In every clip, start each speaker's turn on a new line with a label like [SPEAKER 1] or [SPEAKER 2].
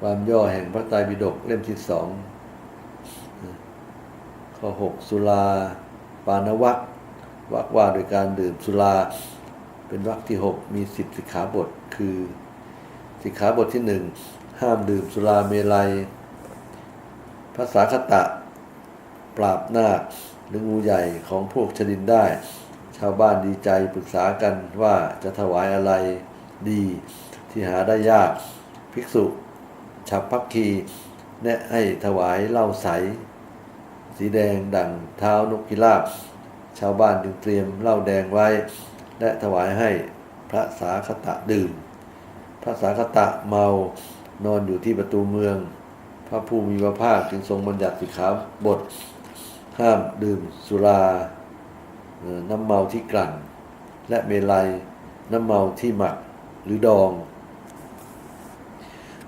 [SPEAKER 1] ความย่อแห่งพระไตรปิฎกเล่มที่สองข้อหกสุราปานวักวักว่าโดยการดื่มสุราเป็นวรรคที่หกมีสิบสิกขาบทคือสิกขาบทที่หนึ่งห้ามดื่มสุราเมลัยภาษาคตะ ปราบนาคหรืองูใหญ่ของพวกชดินได้ ชาวบ้านดีใจปรึกษากันว่าจะถวายอะไรดีที่หาได้ยาก ภิกษุ ฉับพักคีแนะให้ถวายเหล้าใส สีแดงดังเท้านกพิราบ ชาวบ้านจึงเตรียมเหล้าแดงไว้ และถวายให้พระสาคตะดื่ม พระสาคตะเมานอนอยู่ที่ประตูเมือง พระผู้มีพระภาคจึงทรงบัญญัติสิกขาบทห้ามดื่มสุราเอ่อน้ำเมาที่กลั่น และเมลัยน้ำเมาที่หมักหรือดอง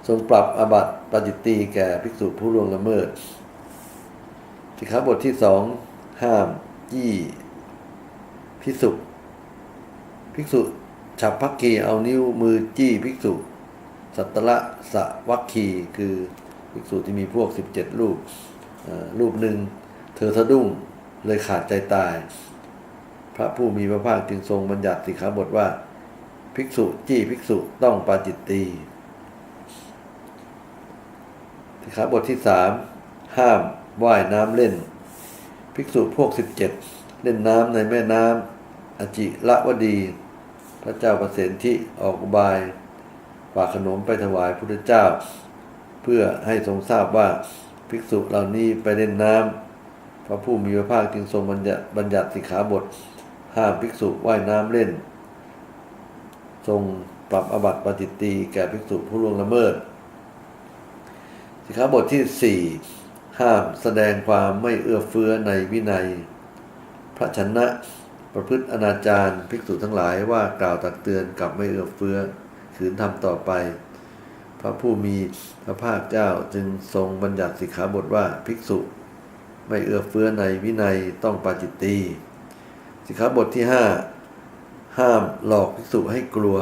[SPEAKER 1] ทรงปรับอาบัติปาจิตตีแก่ภิกษุผู้ล่วงละเมิดสิกขาบทที่สองห้าม ยี่ภิกษุภิกษุฉับพักคีเอานิ้วมือจี้ภิกษุ สัตตละสะวัคคีคือภิกษุที่มีพวก17รูปเอ่อรูปหนึ่ง เธอสะดุ้งเลยขาดใจตาย พระผู้มีพระภาคจึงทรงบัญญัติสิกขาบทว่า ภิกษุจี้ภิกษุต้องปาจิตตี สิกขาบทที่สามห้ามว่ายน้ำเล่น ภิกษุพวก17เจ็ดเล่นน้ำในแม่น้ำอจิละวดี พระเจ้าประเสนที่ออกบายฝากขนมไปถวายพุทธเจ้า เพื่อให้ทรงทราบว่าภิกษุเหล่านี้ไปเล่นน้ำพระผู้มีพระภาคจึงทรงบัญญัติบัญญัติสิกขาบท ห้ามภิกษุว่ายน้ำเล่น ทรงปรับอบัติปาจิตตีแก่ภิกษุผู้ล่วงละเมิด สิกขาบทที่สี่ห้ามแสดงความไม่เอื้อเฟื้อในวินัย พระชนะประพฤติอนาจารภิกษุทั้งหลายว่ากล่าวตักเตือนกับไม่เอื้อเฟื้อขืนทำต่อไป พระผู้มีพระภาคเจ้าจึงทรงบัญญัติสิกขาบทว่าภิกษุ ไม่เอื้อเฟื้อในวินัยต้องปาจิตตีสิกขาบทที่ห้าห้ามหลอกภิกษุให้กลัว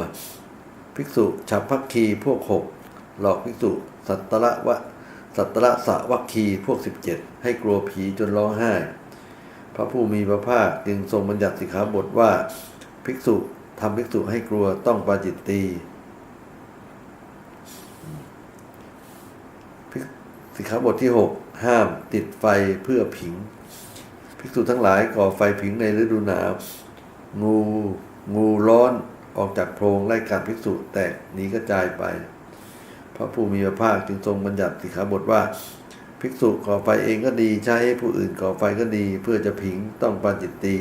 [SPEAKER 1] ภิกษุฉับพักคีพวกหกหลอกภิกษุสัตตะวะ สัตตละสะวัคคีพวกสิบเจ็ดให้กลัวผีจนร้องไห้ พระผู้มีพระภาคจึงทรงบัญญัติสิกขาบทว่า ภิกษุทำภิกษุให้กลัวต้องปาจิตตีสิกขาบทที่หกห้ามติดไฟเพื่อผิง ภิกษุทั้งหลายก่อไฟผิงในฤดูหนาว งู งูร้อนออกจากโพรงไล่กัดภิกษุแตกหนีกระจายไป ระผู้มีพระภาคจึงทรงบัญญัติสิกขาบทว่า ภิกษุก่อไฟเองก็ดี ใช้ให้ผู้อื่นก่อไฟก็ดี เพื่อจะผิงต้องปาจิตตี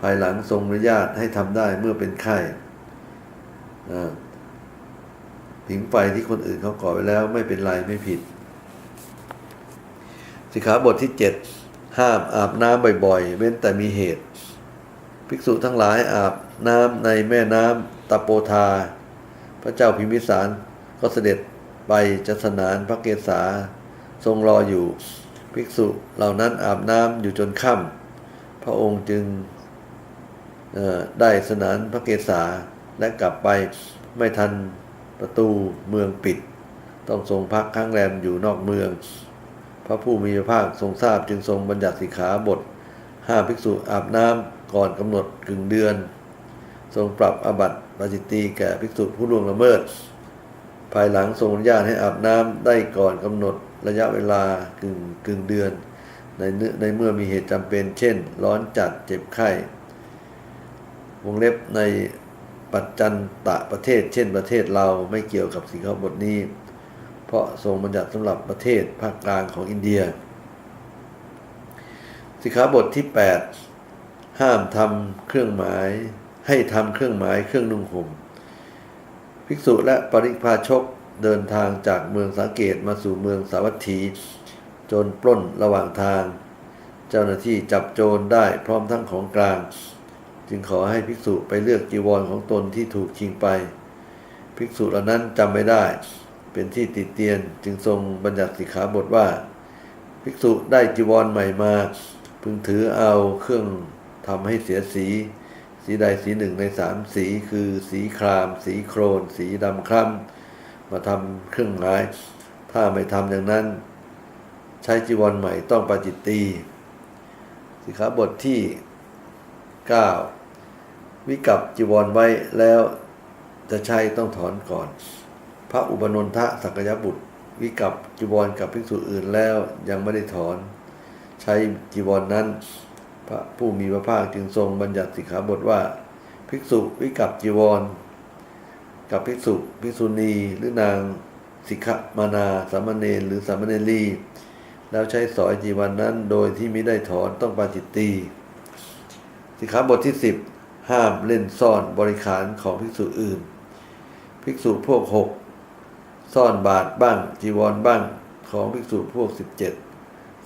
[SPEAKER 1] ภายหลังทรงอนุญาตให้ทำได้เมื่อเป็นไข้ผิงไฟที่คนอื่นเขาก่อไว้แล้วไม่เป็นไรไม่ผิด สิกขาบทที่เจ็ดห้ามอาบน้ำบ่อยๆ เว้นแต่มีเหตุ ภิกษุทั้งหลายอาบน้ำในแม่น้ำตะโปธา พระเจ้าพิมพิสาร ก็เสด็จไปจัสนานพระเกศาทรงรออยู่ภิกษุเหล่านั้นอาบน้ำอยู่จนค่ำพระองค์จึงได้สนานพระเกศาและกลับไปไม่ทันประตูเมืองปิด ต้องทรงพักค้างแรมอยู่นอกเมือง พระผู้มีพระภาคทรงทราบจึงทรงบัญญัติสิกขาบทห้ามภิกษุอาบน้ำก่อนกำหนดกึ่งเดือน ทรงปรับอบัติปาจิตตีแก่ภิกษุผู้ล่วงละเมิด ภายหลังทรงอนุญาตให้อาบน้ำได้ก่อนกำหนดระยะเวลากึ่งกึ่งเดือน ในเนในเมื่อมีเหตุจำเป็น เช่น ร้อนจัดเจ็บไข้ วงเล็บในปัจจันตะประเทศ เช่นประเทศเราไม่เกี่ยวกับสิกขาบทนี้ เพราะทรงบัญญัติสำหรับประเทศภาคกลางของอินเดีย สิกขาบทที่ 8 ห้ามทำเครื่องหมาย ให้ทำเครื่องหมายเครื่องนุ่งห่ม ภิกษุและปริพาชกเดินทางจากเมืองสังเกตมาสู่เมืองสาวัตถีจรปล้นระหว่างทาง เจ้าหน้าที่จับโจรได้พร้อมทั้งของกลาง จึงขอให้ภิกษุไปเลือกจีวรของตนที่ถูกชิงไป ภิกษุเหล่านั้นจำไม่ได้ เป็นที่ติดเตียนจึงทรงบัญญัติสิกขาบทว่า ภิกษุได้จีวรใหม่มา พึงถือเอาเครื่องทำให้เสียสี สีใดสีหนึ่งในสามสีคือสีคราม สีโครน สีดำคล้ำมาทำเครื่องหมาย ถ้าไม่ทำอย่างนั้น ใช้จีวรใหม่ต้องปาจิตตีสิขาบทที่ 9 วิกับจีวรไว้แล้วจะใช้ต้องถอนก่อน พระอุปนนทะสักยบุตร วิกับจีวรกับภิกษุอื่นแล้วยังไม่ได้ถอน ใช้จีวรนนั้น พระผู้มีพระภาคจึงทรงบัญญัติสิกขาบทว่า ภิกษุวิกับจีวร กับภิกษุภิกษุณีหรือนางสิกขมานาสามเณรหรือสามเณรีแล้วใช้สอยจีวรนนั้นโดยที่มิได้ถอนต้องปาจิตตีสิกขาบทที่สิบห้ามเล่นซ่อนบริขารของภิกษุอื่น ภิกษุพวกหกซ่อนบาทบ้างจีวรบ้างของภิกษุพวกสิบเจ็ด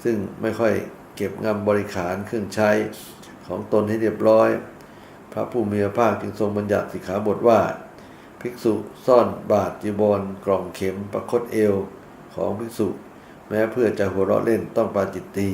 [SPEAKER 1] ซึ่งไม่ค่อย เก็บงำบริขารเครื่องใช้ของตนให้เรียบร้อย พระผู้มีพระภาคจึงทรงบัญญัติสิกขาบทว่า ภิกษุซ่อนบาทจีบอลกล่องเข็มประคตเอวของภิกษุ แม้เพื่อจะหัวเราะเล่นต้องปาจิตตี